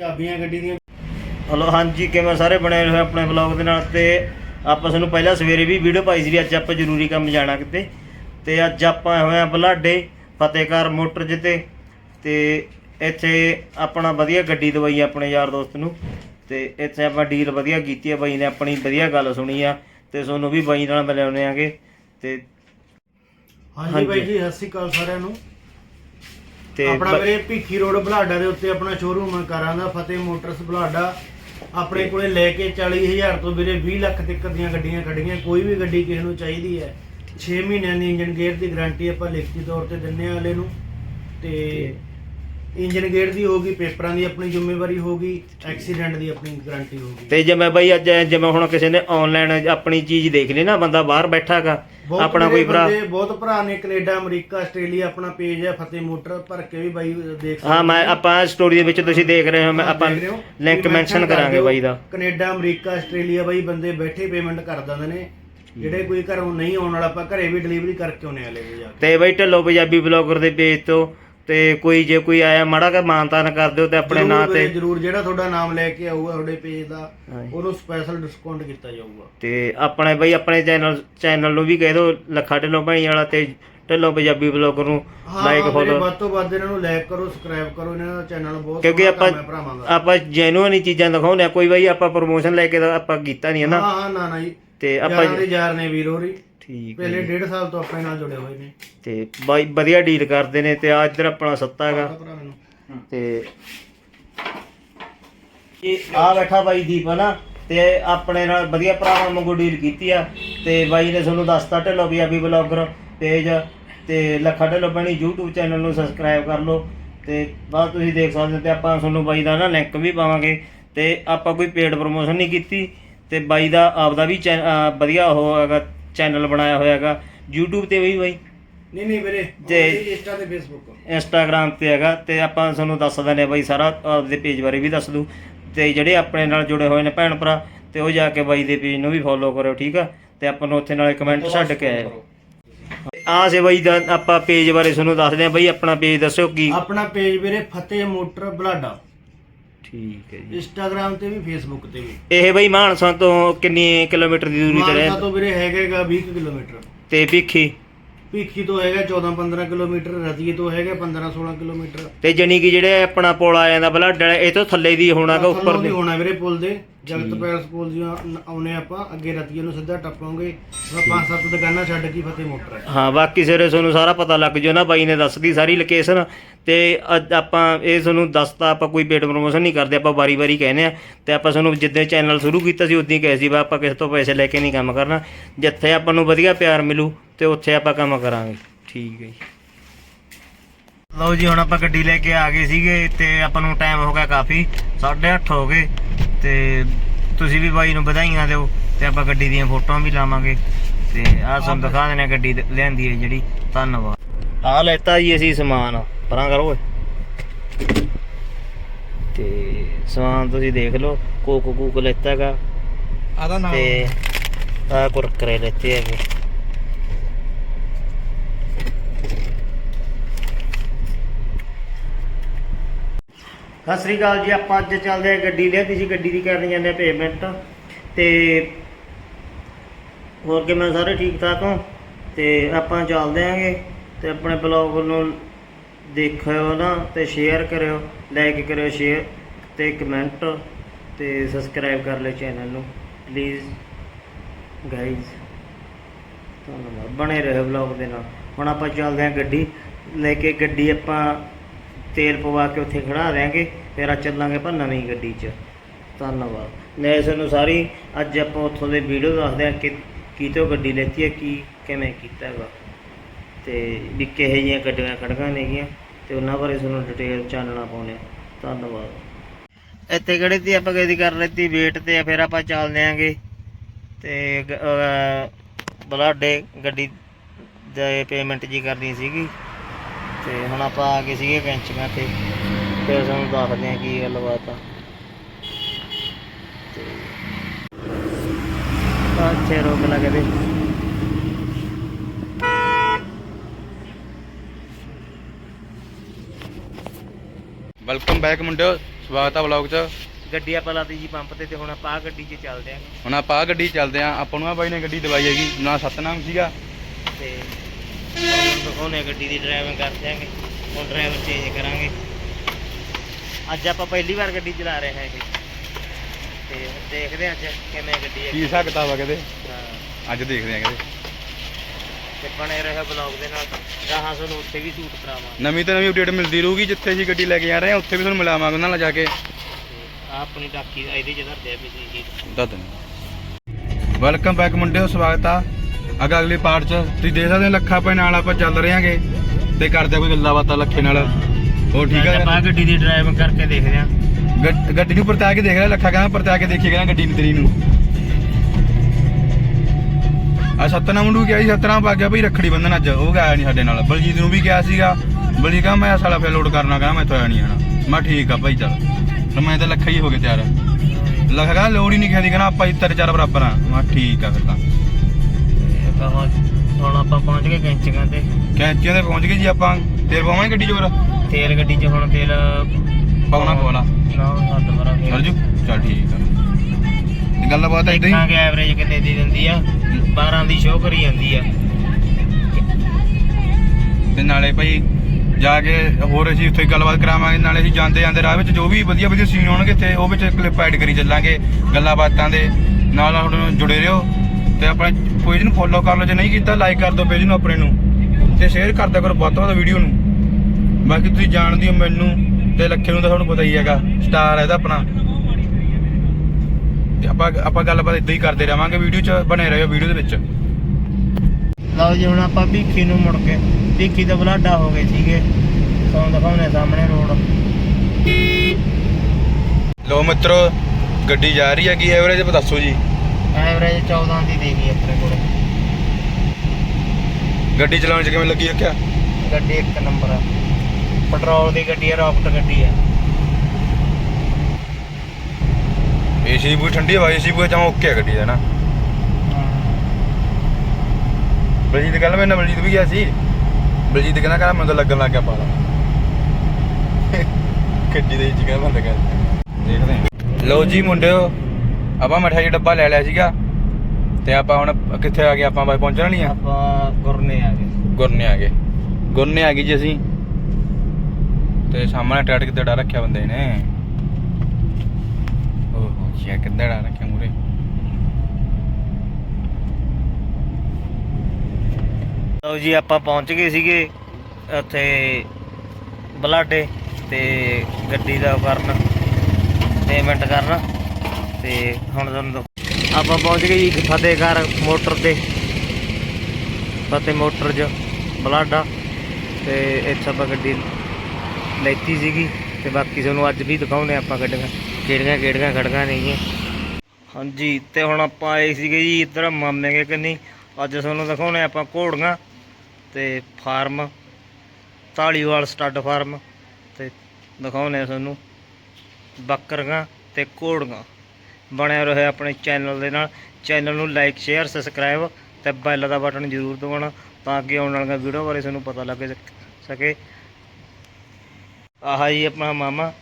ਚਾਬੀਆਂ ਗੱਡੀ ਦੀਆਂ। ਹਲੋ ਹਾਂਜੀ ਕਿਵੇਂ ਸਾਰੇ ਬਣੇ ਹੋਏ ਆਪਣੇ ਵਲੌਗ ਦੇ ਨਾਲ? ਤੇ ਆਪਾਂ ਤੁਹਾਨੂੰ ਪਹਿਲਾਂ ਸਵੇਰੇ ਵੀ ਵੀਡੀਓ ਪਾਈ ਸੀ ਵੀ ਅੱਜ ਆਪਾਂ ਜ਼ਰੂਰੀ ਕੰਮ ਜਾਣਾ ਕਿਤੇ। ਤੇ ਅੱਜ ਆਪਾਂ ਆਏ ਹੋਏ ਆ ਬਲਾਡੇ ਫਤਿਹਕਾਰ ਮੋਟਰ ਜਿੱਤੇ ਤੇ। ਇੱਥੇ ਆਪਣਾ ਵਧੀਆ ਗੱਡੀ ਦਵਾਈ ਆਪਣੇ ਯਾਰ ਦੋਸਤ ਨੂੰ। ਤੇ ਇੱਥੇ ਆਪਾਂ ਡੀਲ ਵਧੀਆ ਕੀਤੀ ਆ ਬਾਈ ਨੇ ਆਪਣੀ ਵਧੀਆ ਗੱਲ ਸੁਣੀ ਆ। ਤੇ ਤੁਹਾਨੂੰ ਵੀ ਬਾਈ ਨਾਲ ਮਿਲਾਉਣੇ ਆਗੇ। ਤੇ ਹਾਂਜੀ ਹਾਂਜੀ। ਬਾਈ ਜੀ ਸਤਿ ਸ਼੍ਰੀ ਅਕਾਲ ਸਾਰਿਆਂ ਨੂੰ। ਤੇ ਆਪਣਾ ਵੀਰੇ ਭੀਖੀ ਰੋਡ ਬਲਾਡਾ ਦੇ ਉੱਤੇ ਆਪਣਾ ਸ਼ੋਰੂਮ ਹੈ ਕਾਰਾਂ ਦਾ ਫਤਿਹ ਮੋਟਰਸ ਬਲਾਡਾ। ਆਪਣੇ ਕੋਲੇ ਲੈ ਕੇ 40000 ਤੋਂ ਵੀਰੇ 20 ਲੱਖ ਤੱਕ ਦੀਆਂ ਗੱਡੀਆਂ ਕੱਢੀਆਂ ਕੋਈ ਵੀ ਗੱਡੀ ਕਿਸੇ ਨੂੰ ਚਾਹੀਦੀ ਹੈ। 6 ਮਹੀਨਿਆਂ ਦੀ ਇੰਜਨ ਗੇਅਰ ਦੀ ਗਾਰੰਟੀ ਆਪਾਂ ਲਿਖਤੀ ਤੌਰ ਤੇ ਦਿੰਨੇ ਆ ਵਾਲੇ ਨੂੰ। ਤੇ ਇੰਜਨ ਗੇਅਰ ਦੀ ਹੋਗੀ ਪੇਪਰਾਂ ਦੀ ਆਪਣੀ ਜ਼ਿੰਮੇਵਾਰੀ ਹੋਗੀ ਐਕਸੀਡੈਂਟ ਦੀ ਆਪਣੀ ਗਾਰੰਟੀ ਹੋਗੀ ਤੇ ਜਿਵੇਂ ਬਾਈ ਅੱਜ ਜਿਵੇਂ ਹੁਣ ਕਿਸੇ ਨੇ ਆਨਲਾਈਨ ਆਪਣੀ ਚੀਜ਼ ਦੇਖ ਲਈ ਨਾ ਬੰਦਾ ਬਾਹਰ ਬੈਠਾਗਾ ਬਹੁਤ ਆਪਣਾ ਕੋਈ ਭਰਾ? ਬੰਦੇ, ਬਹੁਤ ਭਰਾ ਨੇ ਕੈਨੇਡਾ ਅਮਰੀਕਾ ਆਸਟ੍ਰੇਲੀਆ ਆਪਣਾ ਪੇਜ ਹੈ ਫਤਿਹ ਮੋਟਰ ਭਰ ਕੇ ਵੀ ਬਾਈ ਦੇਖ ਹਾਂ ਮੈਂ ਆਪਾਂ ਸਟੋਰੀ ਦੇ ਵਿੱਚ ਤੁਸੀਂ ਦੇਖ ਰਹੇ ਹੋ ਮੈਂ ਆਪਾਂ ਦੇਖ ਰਹੇ ਹੋ। ਲਿੰਕ ਵੀ ਮੈਂਸ਼ਨ ਕਰ ਕਰਾਂਗੇ ਦਿਓ। ਬਾਈ ਦਾ। ਕੈਨੇਡਾ ਅਮਰੀਕਾ ਆਸਟ੍ਰੇਲੀਆ ਬਾਈ ਬੰਦੇ ਬੈਠੇ ਪੇਮੈਂਟ ਕਰ ਦਿੰਦੇ ਨੇ। ਜਿਹੜੇ ਕੋਈ ਘਰੋਂ ਨਹੀਂ ਆਉਣ ਵਾਲਾ ਆਪਾਂ ਘਰੇ ਵੀ ਡਿਲੀਵਰੀ ਕਰਕੇ ਵੀ ਜਾ ਕੇ। ਤੇ ਬਾਈ ਢੱਲੋ ਪੰਜਾਬੀ ਬਲੌਗਰ ਦੇ ਪੇਜ ਤੋਂ ਤੇ ਕੋਈ ਜੇ ਕੋਈ ਆਇਆ ਮਾੜਾ ਕਾ ਮਾਨਤਾਨ ਕਰ ਦਿਓ ਤੇ ਆਪਣੇ ਨਾਂ ਤੇ। ਜ਼ਰੂਰ ਜਿਹੜਾ ਤੁਹਾਡਾ ਨਾਮ ਲੈ ਕੇ ਆਊਗਾ ਤੁਹਾਡੇ ਪੇਜ ਦਾ ਹਾਂਜੀ। ਉਹਨੂੰ ਸਪੈਸ਼ਲ ਡਿਸਕਾਊਂਟ ਕੀਤਾ ਜਾਊਗਾ। ਤੇ ਆਪਣੇ ਬਾਈ ਆਪਣੇ ਚੈਨਲ ਚੈਨਲ ਨੂੰ ਵੀ ਕਹਿ ਦਿਓ ਲੱਖਾ ਢੱਲੋ ਭਾਈ ਵਾਲਾ ਤੇ ਢੱਲੋ ਪੰਜਾਬੀ ਬਲੌਗਰ ਨੂੰ ਲਾਈਕ ਵੀਰੇ, ਫੋਲੋ ਵੱਧ ਤੋਂ ਵੱਧ ਇਹਨਾਂ ਨੂੰ ਲਾਈਕ ਕਰੋ ਸਬਸਕ੍ਰਾਈਬ ਕਰੋ ਇਹਨਾਂ ਦਾ ਚੈਨਲ ਬਹੁਤ ਕਿਉਂਕਿ ਸੋਹਣਾ ਆਪਾਂ ਕੰਮ ਹੈ ਭਰਾਵਾਂ ਦਾ। ਆਪਾਂ ਜੈਨੂਅਨ ਹੀ ਚੀਜ਼ਾਂ ਦਿਖਾਉਂਦੇ ਆ ਕੋਈ ਬਾਈ ਆਪਾਂ ਪ੍ਰੋਮੋਸ਼ਨ ਲੈ ਕੇ ਤਾਂ ਆਪਾਂ ਕੀਤਾ ਨਹੀਂ ਹੈ ਨਾ। ਹਾਂ ਹਾਂ ਨਾ ਨਾ ਜੀ। ਤੇ ਆਪਾਂ ਦੇ ਯਾਰ ਨੇ ਵੀਰ ਹੋਰੀ। ਠੀਕ ਹੈ ਪਹਿਲੇ ਡੇਢ ਸਾਲ ਤੋਂ ਆਪਣੇ ਨਾਲ ਜੁੜੇ ਹੋਏ ਨੇ। ਤੇ ਬਾਈ ਵਧੀਆ ਡੀਲ ਕਰਦੇ ਨੇ ਤੇ ਆ ਇੱਧਰ ਆਪਣਾ ਸੱਤਾ ਹੈਗਾ। ਭਰਾ ਮੈਨੂੰ। ਤੇ ਇਹ ਆ ਬੈਠਾ ਬਾਈ ਦੀਪ ਨਾ ਤੇ ਆਪਣੇ ਨਾਲ ਵਧੀਆ ਭਰਾਵਾਂ ਵਾਂਗੂ ਡੀਲ ਕੀਤੀ ਆ। ਤੇ ਬਾਈ ਨੇ ਤੁਹਾਨੂੰ ਦੱਸਤਾ ਢਿੱਲੋਂ ਪੰਜਾਬੀ ਬਲੌਗਰ ਪੇਜ ਤੇ ਲੱਖਾ ਢਿੱਲੋਂ ਬਣੀ YouTube ਚੈਨਲ ਨੂੰ ਸਬਸਕ੍ਰਾਈਬ ਕਰ ਲਓ। ਤੇ ਬਾਅਦ ਤੁਸੀਂ ਦੇਖ ਸਕਦੇ ਹੋ ਤੇ ਆਪਾਂ ਤੁਹਾਨੂੰ ਬਾਈ ਦਾ ਨਾ ਲਿੰਕ ਵੀ ਪਾਵਾਂਗੇ। ਤੇ ਆਪਾਂ ਕੋਈ ਪੇਡ ਪ੍ਰੋਮੋਸ਼ਨ ਨਹੀਂ ਕੀਤੀ। ਤੇ ਬਾਈ ਦਾ ਆਪਦਾ ਵੀ ਅਹ ਵਧੀਆ ਉਹ ਹੈਗਾ ਚੈਨਲ ਬਣਾਇਆ ਹੋਇਆ ਹੈਗਾ। YouTube ਤੇ ਵੀ ਬਾਈ। ਨਹੀਂ ਨਹੀਂ ਵੀਰੇ ਤੇ- ਇੰਸਟਾ ਤੇ ਫੇਸਬੁੱਕ ਇੰਸਟਾਗ੍ਰam ਤੇ ਹੈਗਾ ਤੇ ਆਪਾਂ ਤੁਹਾਨੂੰ ਦੱਸ ਦਿੰਦੇ ਬਾਈ ਸਾਰਾ ਆਪਦੇ ਪੇਜ ਬਾਰੇ ਵੀ ਦੱਸ ਦੂ। ਤੇ ਜਿਹੜੇ ਆਪਣੇ ਨਾਲ ਜੁੜੇ ਹੋਏ ਨੇ ਭੈਣ ਭਰਾ ਤੇ ਉਹ ਜਾ ਕੇ ਬਾਈ ਦੇ ਪੇਜ ਨੂੰ ਵੀ ਫੋਲੋ ਕਰਿਓ ਠੀਕ ਆ? ਤੇ ਆਪਾਂ ਨੂੰ ਉੱਥੇ ਨਾਲੇ ਕਮੈਂਟ ਛੱਡ ਕੇ ਆਇਓ ਆ ਸੇ ਬਾਈ ਦਾ ਆਪਾਂ ਪੇਜ ਬਾਰੇ ਤੁਹਾਨੂੰ ਦੱਸਦੇ ਆ ਬਾਈ ਆਪਣਾ ਪੇਜ ਦੱਸਿਓ ਕੀ। ਆਪਣਾ ਪੇਜ ਵੀਰੇ ਫਤਿਹ ਮੋਟਰ ਬਲਾਡਾ। ਠੀਕ ਹੈ ਜੀ। ਇੰਸਟਾਗ੍ਰam ਤੇ ਵੀ ਫੇਸਬੁੱਕ ਤੇ ਵੀ। ਇਹ ਬਾਈ ਮਾਨਸਾ ਤੋਂ ਕਿੰਨੀ ਕਿਲੋਮੀਟਰ ਦੀ ਦੂਰੀ ਤੇ ਮਾਨਸਾ ਰਹਿ ਤੋਂ ਵੀਰੇ ਹੈਗਾਗਾ 20 ਕੁ ਕਿਲੋਮੀਟਰ। ਤੇ ਭਿੱਖੀ? ਭੀਖੀ ਤੋਂ ਹੈਗਾ 14 15 ਕਿਲੋਮੀਟਰ ਰਤੀਏ ਤੋਂ ਹੈਗਾ 15 16 ਕਿਲੋਮੀਟਰ। ਤੇ ਜਣੀ ਕਿ ਜਿਹੜੇ ਆਪਣਾ ਪੁਲ ਆ ਜਾਂਦਾ ਬਲੱਡ ਇਹ ਤੋਂ ਥੱਲੇ ਦੀ ਹੋਣਾਗਾ ਉੱਪਰ ਥੱਲੋਂ ਦੀ? ਦੇ ਹੋਣਾ ਵੀਰੇ ਪੁਲ ਦੇ। ਜਗਤ ਪੈਲਸ ਪੁਲ ਦੀ ਆਉਨੇ ਆਪਾਂ ਅੱਗੇ ਰਤੀਏ ਨੂੰ ਸਿੱਧਾ ਟੱਪਾਂਗੇ ਆਪਾਂ ਪੰਜ ਸੱਤ ਦੁਕਾਨਾਂ ਛੱਡ ਕੇ ਫਤਿਹ ਮੋਟਰ ਹੈ। ਹਾਂ ਬਾਕੀ ਸਿਰੇ ਤੁਹਾਨੂੰ ਸਾਰਾ ਪਤਾ ਲੱਗ ਜੋ ਨਾ ਬਾਈ ਨੇ ਦੱਸਦੀ ਸਾਰੀ ਲੋਕੇਸ਼ਨ ਤੇ ਅੱਜ ਆਪਾਂ ਇਹ ਤੁਹਾਨੂੰ ਦੱਸਤਾ ਆਪਾਂ ਕੋਈ ਪੇਡ ਪ੍ਰੋਮੋਸ਼ਨ ਨਹੀਂ ਕਰਦੇ ਆਪਾਂ ਵਾਰੀ-ਵਾਰੀ ਕਹਿੰਦੇ ਆ। ਤੇ ਆਪਾਂ ਤੁਹਾਨੂੰ ਜਿੱਦਾਂ ਚੈਨਲ ਸ਼ੁਰੂ ਕੀਤਾ ਸੀ ਉਦੋਂ ਹੀ ਕਹੇ ਸੀ ਵੀ ਆਪਾਂ ਕਿਸੇ ਤੋਂ ਪੈਸੇ ਲੈ ਕੇ ਨਹੀਂ ਕੰਮ ਕਰਨਾ। ਜਿੱਥੇ ਆਪਾਂ ਨੂੰ ਵਧੀਆ ਪਿਆਰ ਮਿਲੂ ਤੇ ਉੱਥੇ ਆਪਾਂ ਕੰਮ ਕਰਾਂਗੇ। ਠੀਕ ਹੈ ਜੀ। ਲਓ ਜੀ ਹੁਣ ਆਪਾਂ ਗੱਡੀ ਲੈ ਕੇ ਆ ਗਏ ਸੀਗੇ ਤੇ ਆਪਾਂ ਨੂੰ ਟਾਈਮ ਹੋ ਗਿਆ ਕਾਫੀ 8:30 ਹੋ ਗਏ। ਤੇ ਤੁਸੀਂ ਵੀ ਬਾਈ ਨੂੰ ਵਧਾਈਆਂ ਦਿਓ ਤੇ ਆਪਾਂ ਗੱਡੀ ਦੀਆਂ ਫੋਟੋਆਂ ਵੀ ਲਾਵਾਂਗੇ ਤੇ ਆਹ ਤੁਹਾਨੂੰ ਦਿਖਾ ਦਿੰਦੇ ਆ ਗੱਡੀ ਦ- ਲਿਆਂਦੀ ਹੈ ਜਿਹੜੀ। ਧੰਨਵਾਦ। ਆਹ ਲੈਤਾ ਜੀ ਅਸੀਂ ਸਮਾਨ। ਪਰਾਂ ਕਰੋ ਓਏ। ਤੇ ਸਮਾਨ ਤੁਸੀਂ ਦੇਖ ਲਓ ਕੋਕ ਕੂਕ ਲੈਤਾ ਹੈਗਾ ਆਦਾ ਤੇ ਆ ਕੁਰਕਰੇ ਲੈਤੇ ਹੈਗੇ। ਸਤਿ ਸ੍ਰੀ ਅਕਾਲ ਜੀ, ਆਪਾਂ ਅੱਜ ਚੱਲਦੇ ਆ ਗੱਡੀ ਲਿਆਤੀ ਸੀ ਗੱਡੀ ਦੀ ਕਰਨ ਜਾਂਦੇ ਆ ਪੇਮੈਂਟ ਤੇ ਹੋਰ ਕਿ ਮੈਂ ਸਾਰੇ, ਠੀਕ ਠਾਕ ਹੋ? ਤੇ ਆਪਾਂ ਚੱਲਦੇ ਆਂਗੇ ਤੇ ਆਪਣੇ ਬਲੌਗ ਨੂੰ ਦੇਖਿਓ ਨਾ, ਤੇ ਸ਼ੇਅਰ ਕਰਿਓ ਲਾਈਕ ਕਰਿਓ ਸ਼ੇਅਰ ਤੇ ਕਮੈਂਟ ਤੇ ਸਬਸਕ੍ਰਾਈਬ ਕਰ ਲਿਓ ਚੈਨਲ ਨੂੰ। ਪਲੀਜ਼ ਗਾਈਜ਼ ਧੰਨਵਾਦ। ਬਣੇ ਰਹੋ ਵਲੌਗ ਦੇ ਨਾਲ। ਹੁਣ ਆਪਾਂ ਚੱਲਦੇ ਹਾਂ ਗੱਡੀ, ਲੈ ਕੇ ਗੱਡੀ ਆਪਾਂ ਤੇਲ ਪਵਾ ਕੇ ਉੱਥੇ ਖੜਾ ਦਿਆਂਗੇ। ਫਿਰ ਆ ਚੱਲਾਂਗੇ ਆਪਾਂ ਨਵੀਂ ਗੱਡੀ 'ਚ। ਧੰਨਵਾਦ। ਲੈ ਸਾਨੂੰ ਸਾਰੀ ਅੱਜ ਆਪਾਂ ਉੱਥੋਂ ਦੇ ਵੀਡੀਓ ਦੱਸਦੇ ਹਾਂ ਕਿ ਕਿਤੋਂ ਗੱਡੀ ਲੈਤੀ ਹੈ ਕੀ ਕਿਵੇਂ ਕੀਤਾ ਹੈਗਾ। ਤੇ ਵੀ ਕਿਹੋ ਜਿਹੀਆਂ ਗੱਡੀਆਂ ਖੜੀਆਂ ਨੇਗੀਆਂ ਤੇ ਉਹਨਾਂ ਬਾਰੇ ਤੁਹਾਨੂੰ ਡਿਟੇਲ ਚਾਨਣਾ ਪਾਉਣੇ ਧੰਨਵਾਦ। ਇੱਥੇ ਕਿਹੜੇ ਤੀ ਆਪਾਂ ਕਿਹਦੀ ਕਰ ਲਈ ਤੀ ਵੇਟ ਤੇ ਆ, ਫਿਰ ਆਪਾਂ ਚੱਲਦੇ ਆਂਗੇ। ਤੇ ਗ- ਅਹ ਬਲਾਡੇ ਗੱਡੀ ਦੇ ਪੇਮੈਂਟ ਜੀ ਕਰਨੀ ਸੀਗੀ। ਤੇ ਹੁਣ ਆਪਾਂ ਆ ਗਏ ਸੀਗੇ ਕੈਂਚੀਆਂ ਤੇ। ਫਿਰ ਤੁਹਾਨੂੰ ਦੱਸਦੇ ਆ ਕੀ ਗੱਲਬਾਤ ਆ। ਅੱਛੇ ਰੋਕ ਲੱਗਦੇ ਵੈਲਕਮ ਬੈਕ ਮੁੰਡਿਓ ਸਵਾਗਤ ਆ ਵਲੌਗ 'ਚ। ਗੱਡੀ ਆਪਾਂ ਲਾਤੀ ਜੀ ਪੰਪ ਤੇ ਤੇ ਹੁਣ ਆਪਾਂ ਆਹ ਗੱਡੀ 'ਚ ਚੱਲਦੇ ਆਂ। ਹੁਣ ਆਪਾਂ ਆਹ ਗੱਡੀ 'ਚ ਚੱਲਦੇ ਆ। ਆਪਾਂ ਨੂੰ ਆ ਬਾਈ ਨੇ ਗੱਡੀ ਦਵਾਈ ਹੈਗੀ ਨਾ ਸਤਨਾਮ ਸੀਗਾ। ਤੇ ਦਿਖਾਉਣੇ ਗੱਡੀ ਦੀ ਡਰਾਈਵਿੰਗ ਕਰ ਦਿਆਂਗੇ। ਹੁਣ ਡਰਾਈਵਰ ਚੇਂਜ ਕਰਾਂਗੇ। ਅੱਜ ਆਪਾਂ ਪਹਿਲੀ ਵਾਰ ਗੱਡੀ ਚਲਾ ਰਹੇ ਹਾਂ ਇਹ। ਤੇ ਦੇਖਦੇ ਹਾਂ ਅੱਜ ਕਿਵੇਂ ਗੱਡੀ ਹੈ। ਕੀ ਹਿਸਾਬ ਕਿਤਾਬ ਆ ਕਿਤੇ? ਹਾਂ। ਅੱਜ ਦੇਖਦੇ ਆ ਕਿਤੇ। ਤੇ ਬਣੇ ਰਹੇ ਬਲੌਗ ਦੇ ਨਾਲ। ਗਾਹਾਂ ਤੁਹਾਨੂੰ ਉੱਥੇ ਵੀ ਸ਼ੂਟ ਕਰਾਵਾਂਗੇ। ਨਵੀਂ ਤੋਂ ਨਵੀਂ ਅਪਡੇਟ ਮਿਲਦੀ ਰਹੂਗੀ ਜਿੱਥੇ ਅਸੀਂ ਗੱਡੀ ਲੈ ਕੇ ਜਾ ਰਹੇ ਆ ਉੱਥੇ ਵੀ ਤੁਹਾਨੂੰ ਮਿਲਾਵਾਂਗੇ ਉਹਨਾਂ ਨਾਲ ਜਾ ਕੇ। ਤੇ ਆਹ ਆਪਣੀ ਇਹਦੇ ਚ ਧਰਦੇ ਆ ਵੀ ਜੀ। ਦੱਸ ਦਿੰਦੇ ਵੈਲਕਮ ਬੈਕ ਮੁੰਡਿਓ ਸਵਾਗਤ ਆ। ਅਗਾ ਅਗਲੇ ਪਾਰਟ 'ਚ ਤੁਸੀਂ ਦੇਖ ਸਕਦੇ ਹੋ ਲੱਖਾ ਭਾਈ ਨਾਲ ਆਪਾਂ ਚੱਲ ਰਹੇ ਆਂਗੇ ਤੇ ਕਰਦੇ ਆ ਕੋਈ ਗੱਲਾਂ ਬਾਤਾਂ ਲੱਖੇ ਨਾਲ। ਉਹ ਠੀਕ ਆ ਆਪਾਂ ਗੱਡੀ ਦੀ ਡਰਾਈਵਿੰਗ ਕਰਕੇ ਦੇਖਦੇ ਹਾਂ ਗੱਡ- ਗੱਡੀ ਨੂੰ ਪਰਤਾ ਕੇ ਦੇਖ ਰਿਹਾ ਲੱਖਾ ਕਹਿੰਦਾ ਪਰਤਾ ਕੇ ਦੇਖੀ ਕਹਿੰਦਾ ਗੱਡੀ ਨੂੰ ਤੇਰੀ ਨੂੰ। ਆ ਸਤਨਾਮ ਨੂੰ ਕਿਹਾ ਸੀ ਸਤਨਾਮ ਆ ਗਿਆ ਬਈ ਰੱਖੜੀ ਬੰਧਨ ਅੱਜ ਉਹ ਗਿਆ ਨਹੀਂ ਸਾਡੇ ਨਾਲ। ਬਲਜੀਤ ਨੂੰ ਵੀ ਕਿਹਾ ਸੀਗਾ ਬਲਜੀਤ ਕਹਿੰਦਾ ਮੈਂ ਸਾਲਾ ਫੇਰ ਲੋਡ ਕਰਨਾ ਕਹਿੰਦਾ ਮੈਂ ਤੋਂ ਨਹੀਂ ਆਣਾ ਮੈਂ ਠੀਕ ਆ ਭਾਈ ਚੱਲ। ਫਿਰ ਮੈਂ ਤਾਂ ਲੱਖਾ ਹੀ ਹੋ ਗਿਆ ਤਿਆਰ। ਲੱਖਾ ਕਹਿੰਦਾ ਲੋੜ ਹੀ ਨਹੀਂ ਕਹਿੰਦੀ ਕਹਿੰਦਾ ਆਪਾਂ ਹੀ ਤੇਰੇ ਚਾਰ ਬਰਾਬਰ ਆ। ਮੈਂ ਠੀਕ ਆ ਫਿਰ ਤਾਂ। ਤੇ ਆਪਾਂ ਹੁਣ ਆਪਾਂ ਪਹੁੰਚ ਗਏ ਕੈਂਚੀਆਂ ਤੇ। ਕੈਂਚੀਆਂ ਤੇ ਪਹੁੰਚ ਗਏ ਜੀ ਆਪਾਂ। ਤੇਲ ਪਾਵਾਂਗੇ ਗੱਡੀ 'ਚ ਹੋਰ? ਤੇਲ ਗੱਡੀ 'ਚ ਹੁਣ ਤੇਲ ਪਾਉਣਾ ਪਵਾਲਾ ਨਾ ਹੱਦ ਅਰਜੂ ਚੱਲ ਠੀਕ ਆ। ਤੇ ਗੱਲਬਾਤ ਏਦਾਂ ਹੀ? ਦੇਖਾਂਗੇ ਐਵਰੇਜ ਕਿੰਨੇ ਦੀ ਦਿੰਦੀ ਆ। 12 ਦੀ ਸ਼ੋਅ ਕਰੀ ਜਾਂਦੀ ਆ। ਤੇ ਨਾਲੇ ਭਾਈ ਜਾ ਕੇ ਹੋਰ ਅਸੀਂ ਉੱਥੇ ਗੱਲਬਾਤ ਕਰਾਵਾਂਗੇ। ਨਾਲੇ ਅਸੀਂ ਜਾਂਦੇ ਜਾਂਦੇ ਰਾਹ ਵਿੱਚ ਜੋ ਵੀ ਵਧੀਆ ਵਧੀਆ ਸੀਨ ਹੋਣਗੇ ਇੱਥੇ ਉਹ ਵਿੱਚ ਕਲਿੱਪ ਐਡ ਕਰੀ ਚੱਲਾਂਗੇ ਗੱਲਾਂ ਬਾਤਾਂ ਦੇ। ਨਾਲ ਨਾਲ ਹੁਣ ਜੁੜੇ ਰਹੋ। ਤੇ ਆਪਣੇ ਪੇਜ ਨੂੰ ਫੋਲੋ ਕਰ ਲਓ। ਜੇ ਨਹੀਂ ਕੀਤਾ ਲਾਈਕ ਕਰ ਦਿਓ ਪੇਜ ਨੂੰ ਆਪਣੇ ਨੂੰ। ਤੇ ਸ਼ੇਅਰ ਕਰ ਦਿਆ ਕਰੋ ਵੱਧ ਤੋਂ ਵੱਧ ਵੀਡੀਓ ਨੂੰ। ਬਾਕੀ ਤੁਸੀਂ ਜਾਣਦੇ ਹੋ ਮੈਨੂੰ ਤੇ ਲੱਖੇ ਨੂੰ ਤਾਂ ਤੁਹਾਨੂੰ ਪਤਾ ਹੀ ਹੈਗਾ ਸਟਾਰ ਹੈ ਇਹਦਾ ਆਪਣਾ। ਤੇ ਆਪਾਂ ਆਪਾਂ ਗੱਲਬਾਤ ਇਦਾਂ ਹੀ ਕਰਦੇ ਰਵਾਂਗੇ ਵੀਡੀਓ 'ਚ ਬਣੇ ਰਹੋ ਵੀਡੀਓ ਦੇ ਵਿੱਚ। ਲਓ ਜੀ ਹੁਣ ਆਪਾਂ ਭੀਖੀ ਨੂੰ ਮੁੜ ਕੇ। ਭੀਖੀ ਤੋਂ ਬਲਾਡਾ ਹੋ ਗਏ ਸੀਗੇ ਤੁਹਾਨੂੰ ਦਿਖਾਉਣੇ ਸਾਹਮਣੇ ਰੋਡ ਲੋ ਮਿੱਤਰੋ ਗੱਡੀ ਜਾ ਰਹੀ ਹੈਗੀ ਐਵਰੇਜ ਦੱਸੋ ਜੀ। ਐਵਰੇਜ 14 ਦੀ ਦੇ ਗਈ ਆਪਣੇ ਕੋਲ। ਗੱਡੀ ਚਲਾਉਣ 'ਚ ਕਿਵੇਂ ਲੱਗੀ ਰੱਖਿਆ ਗੱਡੀ ਇੱਕ ਨੰਬਰ ਆ। ਪੈਟਰੋਲ ਦੀ ਗੱਡੀ ਆ ਰਾਕਟ ਗੱਡੀ ਆ। ਏਸੀ ਪੂਰੀ ਠੰਡੀ ਹਵਾ ਏਸੀ ਪੂਰਾ ਜਮਾ ਓਕੇ ਆ ਗੱਡੀ ਦਾ ਨਾ। ਬਲਜੀਤ ਕੱਲ ਨਾਲ ਬਲਜੀਤ ਵੀ ਗਿਆ ਸੀ। ਬਲਜੀਤ ਕਹਿੰਦਾ ਕਹਿੰਦਾ ਮੈਨੂੰ ਤਾਂ ਲੱਗਣ ਲੱਗ ਗਿਆ ਪਾਲਾ। ਗੱਡੀ ਦੇ ਵਿੱਚ ਕਹਿੰਦਾ ਬੰਦ ਕਰ। ਦੇਖਦੇ ਹਾਂ। ਲਓ ਜੀ ਮੁੰਡਿਓ ਆਪਾਂ ਮਠਾਈ ਦਾ ਡੱਬਾ ਲੈ ਲਿਆ ਸੀਗਾ। ਤੇ ਆਪਾਂ ਹੁਣ ਕਿੱਥੇ ਆ ਗਏ? ਆਪਾਂ ਬਾਈ ਪਹੁੰਚਣਾ ਨਹੀਂ ਆ ਆਪਾਂ ਗੁਰਨੇ ਆ ਗਏ। ਗੁਰਨੇ ਆ ਗਏ। ਗੁਰਨੇ ਆ ਗਏ ਜੀ ਅਸੀਂ। ਤੇ ਸਾਹਮਣੇ ਟਰੈਕਟਰ ਕਿੱਦਾਂ ਡਾ ਰੱਖਿਆ ਬੰਦੇ ਨੇ? ਓਹੋ ਜੀ ਕਿੱਦਾਂ ਡਾ ਰੱਖਿਆ ਮੂਰੇ ਲਓ ਜੀ ਆਪਾਂ ਪਹੁੰਚ ਗਏ ਸੀਗੇ ਉੱਥੇ ਬਲਾਡੇ ਤੇ ਗੱਡੀ ਦਾ ਕਰਨ ਪੇਮੈਂਟ ਕਰਨ। ਤੇ ਹੁਣ ਤੁਹਾਨੂੰ ਆਪਾਂ ਪਹੁੰਚ ਗਏ ਜੀ ਫਤਿਹਗੜ੍ਹ ਮੋਟਰ ਤੇ। ਫਤਿਹ ਮੋਟਰ 'ਚ ਬਲਾਡਾ ਤੇ ਇੱਥੇ ਆਪਾਂ ਗੱਡੀ ਲੈਤੀ ਸੀਗੀ ਤੇ ਬਾਕੀ ਤੁਹਾਨੂੰ ਅੱਜ ਵੀ ਦਿਖਾਉਨੇ ਆਪਾਂ ਗੱਡੀਆਂ, ਕਿਹੜੀਆਂ ਕਿਹੜੀਆਂ ਖੜੀਆਂ ਨੇਗੀਆਂ। ਹਾਂਜੀ, ਤੇ ਹੁਣ ਆਪਾਂ ਆਏ ਸੀਗੇ ਜੀ ਇੱਧਰ ਮਾਮੇ ਕੇ ਕੰਨੀ। ਅੱਜ ਤੁਹਾਨੂੰ ਦਿਖਾਉਣੇ ਆਪਾਂ ਘੋੜੀਆਂ ਤੇ ਫਾਰਮ ਢਾਲੀਵਾਲ ਸਟੱਡ ਫਾਰਮ ਤੇ ਦਿਖਾਉਣੇ ਤੁਹਾਨੂੰ ਬੱਕਰੀਆਂ ਤੇ ਘੋੜੀਆਂ। ਬਣਿਆ ਰਹੇ ਆਪਣੇ ਚੈਨਲ ਦੇ ਨਾਲ। ਚੈਨਲ ਨੂੰ ਲਾਈਕ, ਸ਼ੇਅਰ, ਸਬਸਕ੍ਰਾਈਬ ਤੇ ਬੈਲ ਦਾ ਬਟਨ ਜ਼ਰੂਰ ਦਬਾਉਣਾ ਤਾਂ ਕਿ ਆਉਣ ਵਾਲੀਆਂ ਵੀਡੀਓ ਬਾਰੇ ਤੁਹਾਨੂੰ ਪਤਾ ਲੱਗ ਸਕੇ ਆਹ ਜੀ ਆਪਣਾ ਮਾਮਾ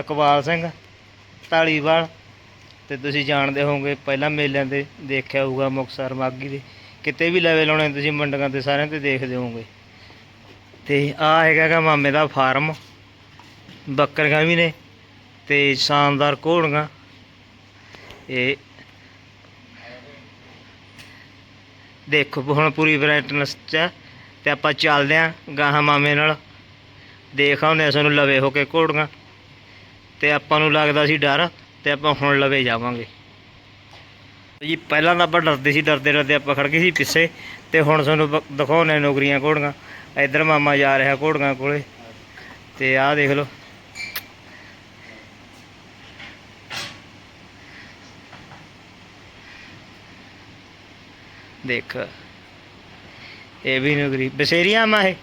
ਅਕਬਾਲ ਸਿੰਘ ਢਾਲੀਵਾਲ ਤੇ ਤੁਸੀਂ ਜਾਣਦੇ ਹੋਵੋਗੇ, ਪਹਿਲਾਂ ਮੇਲਿਆਂ ਤੇ ਦੇਖਿਆ ਹੋਊਗਾ ਮੁਕਤਸਰ ਮਾਗੀ ਦੇ। ਕਿਤੇ ਵੀ ਲੈਵਲ ਲਾਉਣੇ ਤੁਸੀਂ ਮੰਡੀਆਂ ਤੇ ਸਾਰਿਆਂ ਤੇ ਦੇਖਦੇ ਹੋਵੋਗੇ। ਤੇ ਆ ਹੈਗਾ ਮਾਮੇ ਦਾ ਫਾਰਮ ਬੱਕਰੀਆਂ ਵੀ ਨੇ ਤੇ ਸ਼ਾਨਦਾਰ ਘੋੜੀਆਂ। ਇਹ ਦੇਖੋ, ਹੁਣ ਪੂਰੀ ਬ੍ਰਾਈਟਨੈਸ ਚ ਆ ਤੇ ਆਪਾਂ ਚੱਲਦੇ ਆਂ ਗਾਹਾਂ ਮਾਮੇ ਨਾਲ। ਦੇਖ ਆਉਂਦੇ ਆ ਸਾਨੂੰ ਲਵੇ ਹੋ ਕੇ ਘੋੜੀਆਂ। ਤੇ ਆਪਾਂ ਨੂੰ ਲੱਗਦਾ ਸੀ ਡਰ ਤੇ ਆਪਾਂ ਹੁਣ ਲਵੇ ਜਾਵਾਂਗੇ। ਜੀ, ਪਹਿਲਾਂ ਤਾਂ ਆਪਾਂ ਡਰਦੇ ਸੀ, ਡਰਦੇ ਡਰਦੇ ਆਪਾਂ ਖੜ ਗਏ ਸੀ ਪਿੱਛੇ ਤੇ ਹੁਣ ਤੁਹਾਨੂੰ ਬ- ਦਿਖਾਉਂਦੇ ਨੌਕਰੀਆਂ ਘੋੜੀਆਂ। ਇੱਧਰ ਮਾਮਾ ਜਾ ਰਿਹਾ ਘੋੜੀਆਂ ਕੋਲੇ। ਤੇ ਆਹ ਦੇਖ ਲਓ। ਦੇਖ। ਇਹ ਵੀ ਨਗਰੀ ਬਸੇਰੀਆਂ ਮਾ ਇਹ?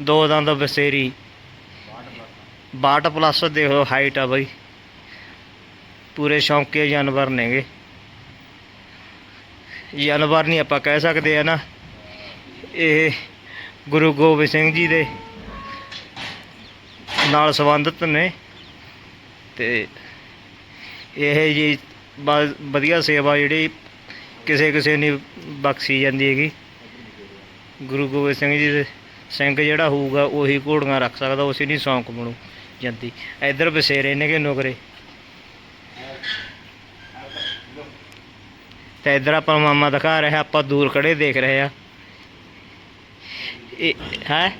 ਦੋ ਦੰਦ। ਬਸੇਰੀ। 62 ਪਲੱਸ ਦੇਖੋ ਹਾਈਟ ਆ ਬਈ। ਪੂਰੇ ਸ਼ੌਂਕੇ ਜਾਨਵਰ ਨੇਗੇ। ਜਾਨਵਰ ਨਹੀਂ ਆਪਾਂ ਕਹਿ ਸਕਦੇ ਆ ਨਾ। ਇਹ ਗੁਰੂ ਗੋਬਿੰਦ ਸਿੰਘ ਜੀ ਦੇ ਨਾਲ ਸੰਬੰਧਿਤ ਨੇ। ਤੇ ਇਹ ਜੀ ਬ- ਵਧੀਆ ਸੇਵਾ ਜਿਹੜੀ ਕਿਸੇ ਕਿਸੇ ਨੇ ਬਖਸ਼ੀ ਜਾਂਦੀ ਹੈਗੀ। ਗੁਰੂ ਗੋਬਿੰਦ ਸਿੰਘ ਜੀ ਦੇ ਸਿੰਘ ਜਿਹੜਾ ਹੋਊਗਾ ਉਹੀ ਘੋੜੀਆਂ ਰੱਖ ਸਕਦਾ ਉਸੇ ਨਹੀਂ ਸੌਂਕ ਬਣੂ ਜਾਂਦੀ। ਇੱਧਰ ਬਸੇਰੇ ਨੇ ਕਿ ਨੁਕਰੇ? ਤੇ ਇੱਧਰ ਆਪਾਂ ਮਾਮਾ ਦਿਖਾ ਰਿਹਾ, ਆਪਾਂ ਦੂਰ ਖੜੇ ਦੇਖ ਰਹੇ ਆ। ਇਹ ਹੈ?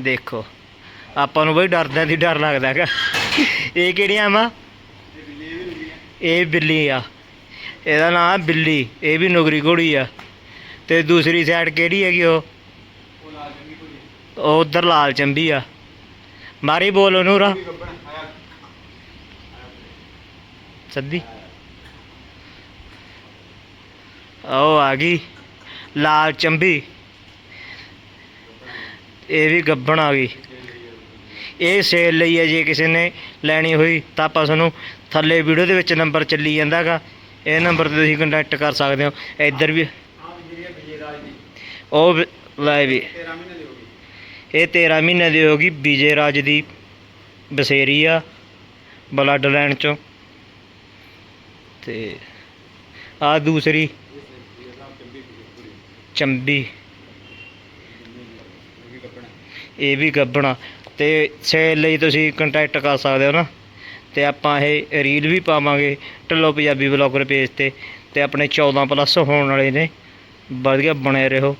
ਦੇਖੋ। ਆਪਾਂ ਨੂੰ ਬਈ ਡਰਦਿਆਂ ਦੀ ਡਰ ਲੱਗਦਾ ਹੈਗਾ। ਇਹ ਕਿਹੜੀਆਂ ਮਾ ਇਹ ਬਿੱਲੀ ਆ। ਇਹਦਾ ਨਾਮ ਬਿੱਲੀ, ਇਹ ਵੀ ਨੁਗਰੀ ਘੋੜੀ ਆ। ਤੇ ਦੂਸਰੀ ਸਾਈਡ ਕਿਹੜੀ ਹੈਗੀ ਉਹ? ਉਹ ਉਧਰ ਲਾਲ ਚੰਬੀ ਆ। ਮਾਰੀ ਬੋਲ ਨੂਰਾ ਸੱਦੀ। ਉਹ ਆ ਗਈ। ਲਾਲ ਚੰਬੀ। ਇਹ ਵੀ ਗੱਬਣ ਆ ਗਈ। ਇਹ ਸੇਲ ਲਈ ਹੈ ਜੇ ਕਿਸੇ ਨੇ ਲੈਣੀ ਹੋਈ, ਤਾਂ ਆਪਾਂ ਤੁਹਾਨੂੰ ਥੱਲੇ ਵੀਡੀਓ ਦੇ ਵਿੱਚ ਨੰਬਰ ਚੱਲੀ ਜਾਂਦਾਗਾ। ਇਹ ਨੰਬਰ ਤੇ ਤੁਸੀਂ ਕੰਟੈਕਟ ਕਰ ਸਕਦੇ ਹੋ। ਇੱਧਰ ਵੀ ਉਹ ਵੀ- ਲੈ ਵੀ। ਇਹ 13 ਮਹੀਨੇ ਦੀ ਹੋ ਗਈ ਵਿਜੇ ਰਾਜ ਦੀ ਬਸੇਰੀ ਆ ਬਲੱਡ ਲਾਈਨ ਚੋਂ। ਤੇ ਆ ਦੂਸਰੀ। ਚੰਬੀ। ਇਹ ਵੀ ਗੱਬਣਾ ਤੇ ਸੇਲ ਲਈ ਤੁਸੀਂ ਕੰਟੈਕਟ ਕਰ ਸਕਦੇ ਹੋ ਨਾ। ਤੇ ਆਪਾਂ ਇਹ ਰੀਲ ਵੀ ਪਾਵਾਂਗੇ ਢਿੱਲੋਂ ਪੰਜਾਬੀ ਬਲੌਗਰ ਪੇਜ ਤੇ ਤੇ ਆਪਣੇ 14 ਪਲੱਸ ਹੋਣ ਵਾਲੇ ਨੇ। ਵਧੀਆ ਬਣੇ ਰਹੋ।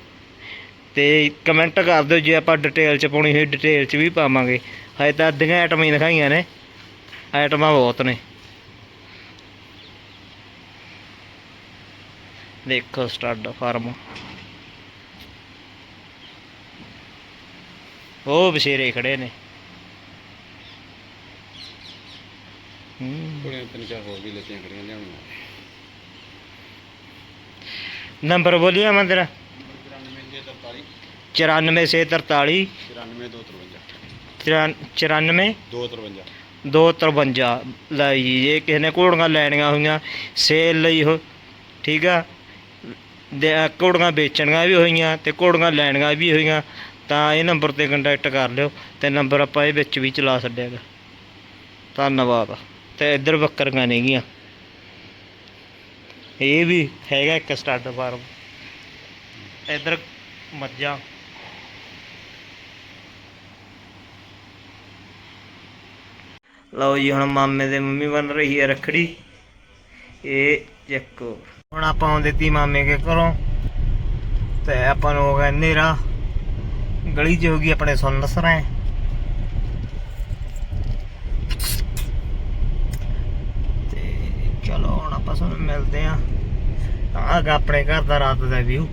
ਤੇ ਕਮੈਂਟ ਕਰ ਦਿਓ ਜੇ ਆਪਾਂ ਡਿਟੇਲ ਚ ਪਾਉਣੀ ਹੋਈ ਡਿਟੇਲ ਚ ਵੀ ਪਾਵਾਂਗੇ। ਹਜੇ ਤਾਂ ਅੱਧੀਆਂ ਆਈਟਮਾਂ ਹੀ ਦਿਖਾਈਆਂ ਨੇ। ਆਈਟਮਾਂ ਬਹੁਤ ਨੇ। ਦੇਖੋ ਸਟੱਡ ਫਾਰਮ। ਉਹ ਬਸ਼ੇਰੇ ਖੜੇ ਨੇ। ਹੂੰ। ਕੋਲੇ ਤਿੰਨ ਚਾਰ ਹੋਰ ਵੀ ਲੱਤੀਆਂ ਕਰੀਆਂ ਲਿਆਉਣੀਆਂ। ਨੰਬਰ ਬੋਲਿਆ ਮੈਂ ਤੇਰਾ 96 94 ਸੇ 43 94 94 253 253 ਲੈ ਜੀ ਜੇ ਕਿਸੇ ਨੇ ਘੋੜੀਆਂ ਲੈਣੀਆਂ ਹੋਈਆਂ ਸੇਲ ਲਈ ਹੋ ਠੀਕ ਆ? ਦੇ ਘੋੜੀਆਂ ਵੇਚਣੀਆਂ ਵੀ ਹੋਈਆਂ ਤੇ ਘੋੜੀਆਂ ਲੈਣੀਆਂ ਵੀ ਹੋਈਆਂ। ਤਾਂ ਇਹ ਨੰਬਰ ਤੇ ਕੰਟੈਕਟ ਕਰ ਲਿਓ ਤੇ ਨੰਬਰ ਆਪਾਂ ਇਹ ਵਿੱਚ ਵੀ ਚਲਾ ਛੱਡਿਆਗਾ। ਧੰਨਵਾਦ। ਤੇ ਇੱਧਰ ਬੱਕਰੀਆਂ ਨੇਗੀਆਂ ਇਹ ਵੀ ਹੈਗਾ ਇੱਕ ਸਟੱਡ ਫਾਰਮ ਇੱਧਰ ਮੱਝਾਂ। ਲਓ ਜੀ, ਹੁਣ ਮਾਮੇ ਦੇ ਮੰਮੀ ਬਣ ਰਹੀ ਹੈ ਰਖੜੀ। ਇਹ ਚੱਕੋ ਹੁਣ ਆਪਾਂ ਆਉਂਦੇ ਤੀ ਮਾਮੇ ਕੇ ਘਰੋਂ। ਤੇ ਆਪਾਂ ਨੂੰ ਹੋ ਗਿਆ ਹਨੇਰਾ। ਗਲੀ 'ਚ ਹੋ ਆਪਣੇ ਸੁੰਨ ਸਰਾਂ ਤੇ ਚਲੋ ਹੁਣ ਆਪਾਂ ਤੁਹਾਨੂੰ ਮਿਲਦੇ ਆਂ ਆਹ ਆਪਣੇ ਘਰ ਦਾ ਰਾਤ ਦਾ ਵਿਊ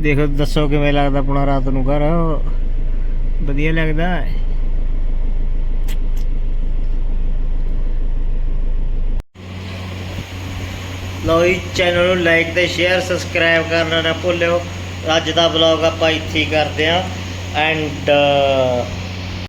ਦੇਖੋ ਦੱਸੋ ਕਿਵੇਂ ਲੱਗਦਾ ਆਪਣਾ ਰਾਤ ਨੂੰ ਘਰ? ਵਧੀਆ ਲੱਗਦਾ ਹੈ ਲਓ ਜੀ ਚੈਨਲ ਨੂੰ ਲਾਈਕ ਤੇ ਸ਼ੇਅਰ ਸਬਸਕ੍ਰਾਈਬ ਕਰਨਾ ਨਾ ਭੁੱਲਿਓ। ਅੱਜ ਦਾ ਵਲੌਗ ਆਪਾਂ ਇੱਥੇ ਹੀ ਕਰਦੇ ਆਂ ਐਂਡ